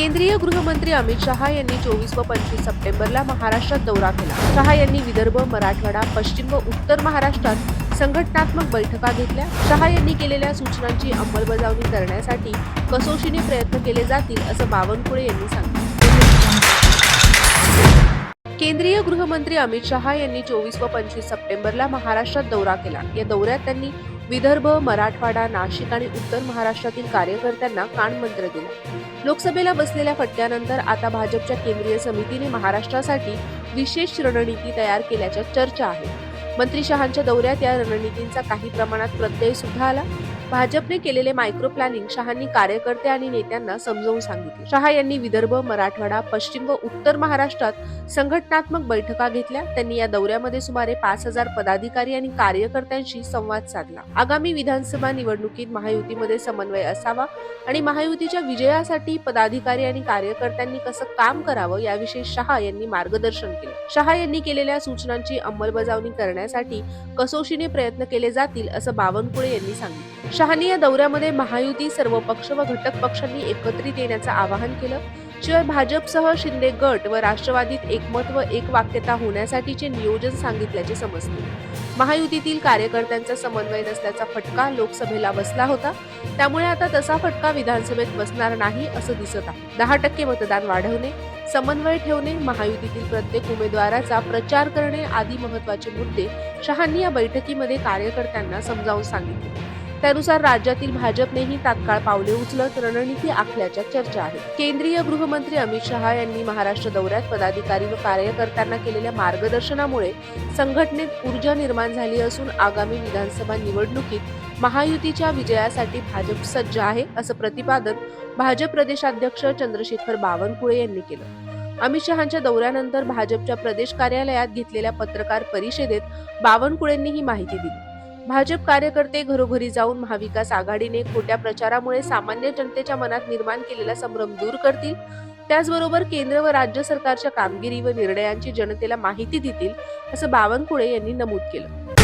केंद्रीय गृहमंत्री अमित शहा यांनी चोवीस व पंचवीस सप्टेंबरला महाराष्ट्रात दौरा केला. शहा यांनी विदर्भ मराठवाडा पश्चिम व उत्तर महाराष्ट्रात संघटनात्मक बैठका घेतल्या. शहा यांनी केलेल्या सूचनांची अंमलबजावणी करण्यासाठी कसोशीने प्रयत्न केले जातील असं बावनकुळे यांनी सांगितलं. केंद्रीय गृहमंत्री अमित शहा यांनी चोवीस व पंचवीस सप्टेंबरला महाराष्ट्रात दौरा केला. या दौऱ्यात त्यांनी विदर्भ मराठवाडा नाशिक आणि उत्तर महाराष्ट्रातील कार्यकर्त्यांना कानमंत्र दिला. लोकसभेला बसलेल्या फटक्यानंतर आता भाजपच्या केंद्रीय समितीने महाराष्ट्रासाठी विशेष रणनीती तयार केल्याच्या चर्चा आहे मंत्री शहांच्या दौऱ्यात या रणनीतींचा काही प्रमाणात प्रत्यय सुद्धा आला. भाजपने केलेले मायक्रो प्लॅनिंग शहांनी कार्यकर्ते आणि नेत्यांना समजावून सांगितले. शहा यांनी विदर्भ मराठवाडा पश्चिम व उत्तर महाराष्ट्रात संघटनात्मक बैठका घेतल्या. त्यांनी या दौऱ्यामध्ये सुमारे पाच हजार पदाधिकारी आणि कार्यकर्त्यांशी संवाद साधला. आगामी विधानसभा निवडणुकीत महायुतीमध्ये समन्वय असावा आणि महायुतीच्या विजयासाठी पदाधिकारी आणि कार्यकर्त्यांनी कसं काम करावं याविषयी शहा यांनी मार्गदर्शन केले. शहा यांनी केलेल्या सूचनांची अंमलबजावणी करण्यासाठी कसोशीने प्रयत्न केले जातील असं बावनकुळे यांनी सांगितलं. शहानी या दौऱ्यामध्ये महायुती सर्व पक्ष व घटक पक्षांनी एकत्रित येण्याचं आवाहन केलं. शिवाय भाजपसह शिंदे गट व राष्ट्रवादीत एकमत व एक वाक्यता होण्यासाठीचे नियोजन सांगितल्याचे समजते. महायुतीतील कार्यकर्त्यांचा समन्वय नसल्याचा फटका लोकसभेला बसला होता. त्यामुळे आता तसा फटका विधानसभेत बसणार नाही असं दिसत आहे. दहा टक्के मतदान वाढवणे समन्वय ठेवणे महायुतीतील प्रत्येक उमेदवाराचा प्रचार करणे आदी महत्त्वाचे मुद्दे शहांनी या बैठकीमध्ये कार्यकर्त्यांना समजावून सांगितले. त्यानुसार राज्यातील भाजपनेही तात्काळ पावले उचलत रणनीती आखल्याच्या चर्चा आहेत. केंद्रीय गृहमंत्री अमित शहा यांनी महाराष्ट्र दौऱ्यात पदाधिकारी व कार्यकर्त्यांना केलेल्या मार्गदर्शनामुळे संघटनेत ऊर्जा निर्माण झाली असून आगामी विधानसभा निवडणुकीत महायुतीच्या विजयासाठी भाजप सज्ज आहे असं प्रतिपादन भाजप प्रदेशाध्यक्ष चंद्रशेखर बावनकुळे यांनी केलं. अमित शहांच्या दौऱ्यानंतर भाजपच्या प्रदेश कार्यालयात घेतलेल्या पत्रकार परिषदेत बावनकुळेंनी ही माहिती दिली. भाजप कार्यकर्ते घरोघरी जाऊन महाविकास आघाडीने खोट्या प्रचारामुळे सामान्य जनतेच्या मनात निर्माण केलेला संभ्रम दूर करतील. त्याचबरोबर केंद्र व राज्य सरकारच्या कामगिरी व निर्णयांची जनतेला माहिती देतील असं बावनकुळे यांनी नमूद केलं.